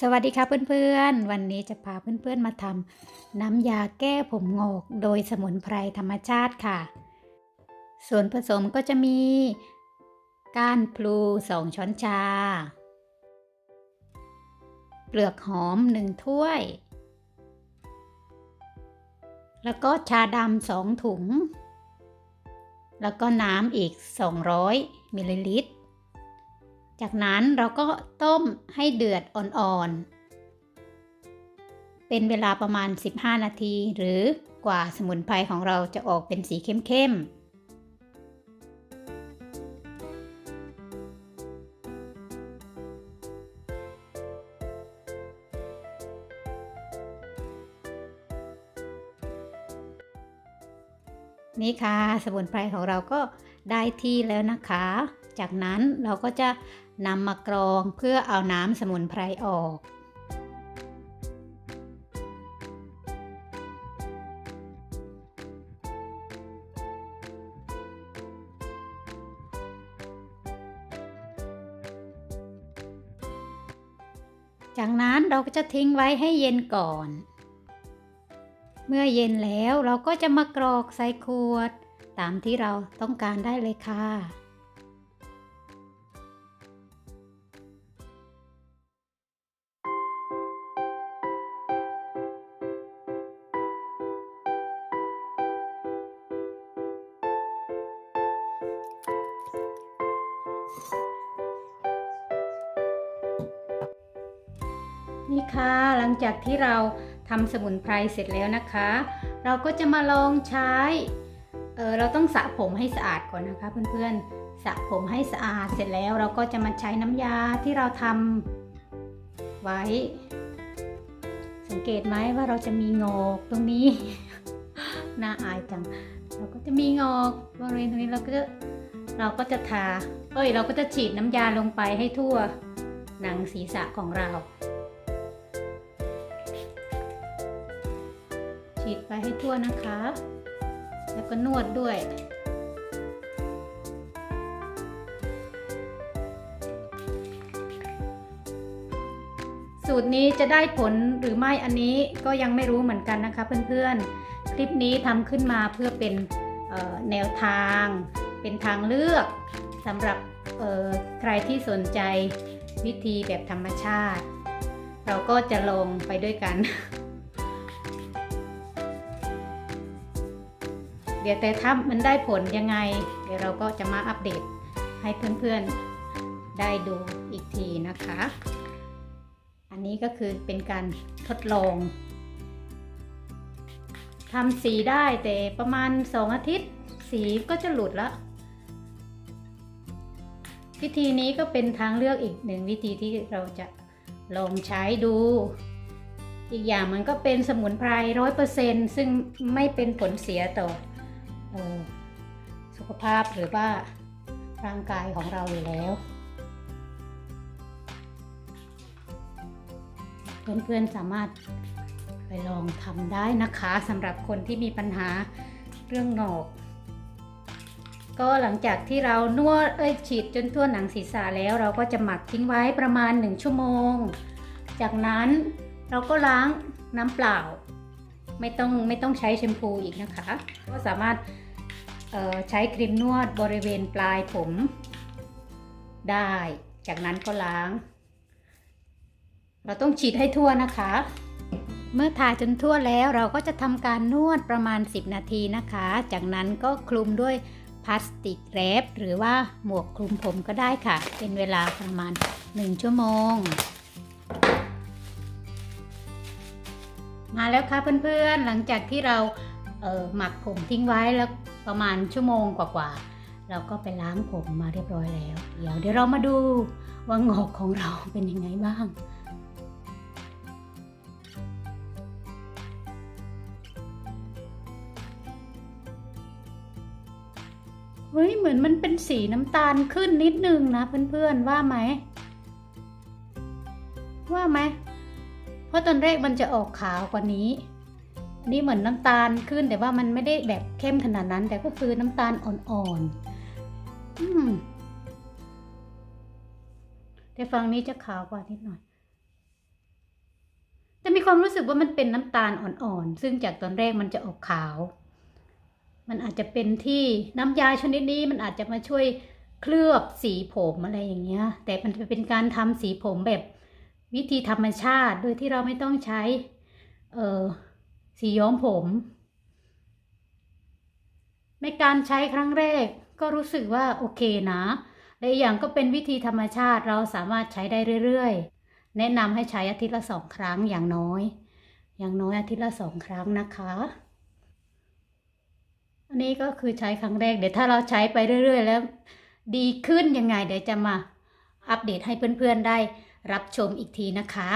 สวัสดีค่ะเพื่อนๆ วันนี้จะพาเพื่อนๆมาทำน้ำยาแก้ผมงอกโดยสมุนไพรธรรมชาติค่ะ ส่วนผสมก็จะมี ก้านพลู2ช้อนชา เปลือกหอม1ถ้วย แล้วก็ชาดำ2ถุง แล้วก็น้ำอีก 200มิลลิลิตร จากนั้นเราก็ต้มให้เดือดอ่อนๆ เป็นเวลาประมาณ 15 นาที หรือกว่าสมุนไพรของเราจะออกเป็นสีเข้มๆนี่ค่ะ สมุนไพรของเราก็ได้ที่แล้วนะคะ จากนั้นเราก็จะนำมากรองเพื่อเอาน้ำสมุนไพรออก จากนั้นเราก็จะทิ้งไว้ให้เย็นก่อน เมื่อเย็นแล้วเราก็จะมากรอกใส่ขวด ตามที่เราต้องการได้เลยค่ะ นี่ค่ะ หลังจากที่เราทำสมุนไพรเสร็จแล้วนะคะ เราก็จะมาลองใช้เออเราต้องสระผมให้สะอาดก่อนนะคะ เพื่อนๆสระผมให้สะอาดเสร็จแล้ว เราก็จะมาใช้น้ำยาที่เราทำไว้ สังเกตไหมว่าเราจะมีงอกตรงนี้ น่าอายจัง เราก็จะมีงอกบริเวณตรงนี้เราก็จะเราก็จะทา เอ้ย เราก็จะฉีดน้ำยาลงไปให้ทั่ว หนังศีรษะของเรา ฉีดไปให้ทั่วนะคะ แล้วก็นวดด้วยสูตรนี้จะได้ผลหรือไม่อันนี้ก็ยังไม่รู้เหมือนกันนะคะเพื่อนๆ คลิปนี้ทำขึ้นมาเพื่อเป็นแนวทาง เป็นทางเลือกสำหรับใครที่สนใจวิธีแบบธรรมชาติ เราก็จะลงไปด้วยกัน เดี๋ยวแต่ถ้ามันได้ผลยังไง เดี๋ยวเราก็จะมาอัปเดตให้เพื่อนๆได้ดูอีกทีนะคะ อันนี้ก็คือเป็นการทดลองทำสีได้แต่ประมาณ2อาทิตย์ สีก็จะหลุดแล้ววิธีนี้ก็เป็นทางเลือกอีกหนึ่งวิธีที่เราจะลองใช้ดู อีกอย่างมันก็เป็นสมุนไพรร้อยเปอร์เซ็นซึ่งไม่เป็นผลเสียต่อ สุขภาพหรือว่าร่างกายของเราอยู่แล้ว เพื่อนๆสามารถไปลองทำได้นะคะสำหรับคนที่มีปัญหาเรื่องหนอกก็หลังจากที่เรานวดเอ้ยฉีดจนทั่วหนังศีรษะแล้ว เราก็จะหมักทิ้งไว้ประมาณ 1 ชั่วโมง จากนั้นเราก็ล้างน้ำเปล่า ไม่ต้องไม่ต้องใช้แชมพูอีกนะคะ ก็สามารถ ใช้ครีมนวดบริเวณปลายผมได้ จากนั้นก็ล้าง เราต้องฉีดให้ทั่วนะคะ เมื่อทาจนทั่วแล้วเราก็จะทำการนวดประมาณ 10 นาทีนะคะ จากนั้นก็คลุมด้วยพลาสติกแรปหรือว่าหมวกคลุมผมก็ได้ค่ะ เป็นเวลาประมาณ 1 ชั่วโมง มาแล้วค่ะเพื่อนๆ หลังจากที่เรา หมักผมทิ้งไว้แล้วประมาณชั่วโมงกว่าๆเราก็ไปล้างผมมาเรียบร้อยแล้ว เดี๋ยวเดี๋ยวเรามาดูว่างอกของเราเป็นยังไงบ้างเฮ้ยเหมือนมันเป็นสีน้ำตาลขึ้นนิดนึงนะเพื่อนๆว่าไหม ว่าไหม เพราะตอนแรกมันจะออกขาวกว่านี้ นี่เหมือนน้ำตาลขึ้น แต่ว่ามันไม่ได้แบบเข้มขนาดนั้น แต่ก็คือน้ำตาลอ่อนๆอืมแต่ฝั่งนี้จะขาวกว่านิดหน่อยความรู้สึกว่ามันเป็นน้ำตาลอ่อนๆ ซึ่งจากตอนแรกมันจะออกขาว มันอาจจะเป็นที่น้ำยาชนิดนี้มันอาจจะมาช่วยเคลือบสีผมอะไรอย่างเงี้ย แต่มันจะเป็นการทำสีผมแบบวิธีธรรมชาติ โดยที่เราไม่ต้องใช้ เออ สีย้อมผม ในการใช้ครั้งแรกก็รู้สึกว่าโอเคนะและอย่างก็เป็นวิธีธรรมชาติเราสามารถใช้ได้เรื่อยๆ แนะนำให้ใช้อาทิตย์ละสองครั้งอย่างน้อย อย่างน้อยอาทิตย์ละสองครั้งนะคะ อันนี้ก็คือใช้ครั้งแรกเดี๋ยวถ้าเราใช้ไปเรื่อยๆ แล้ว ดีขึ้นยังไงเดี๋ยวจะมาอัปเดตให้เพื่อนๆได้รับชมอีกทีนะคะ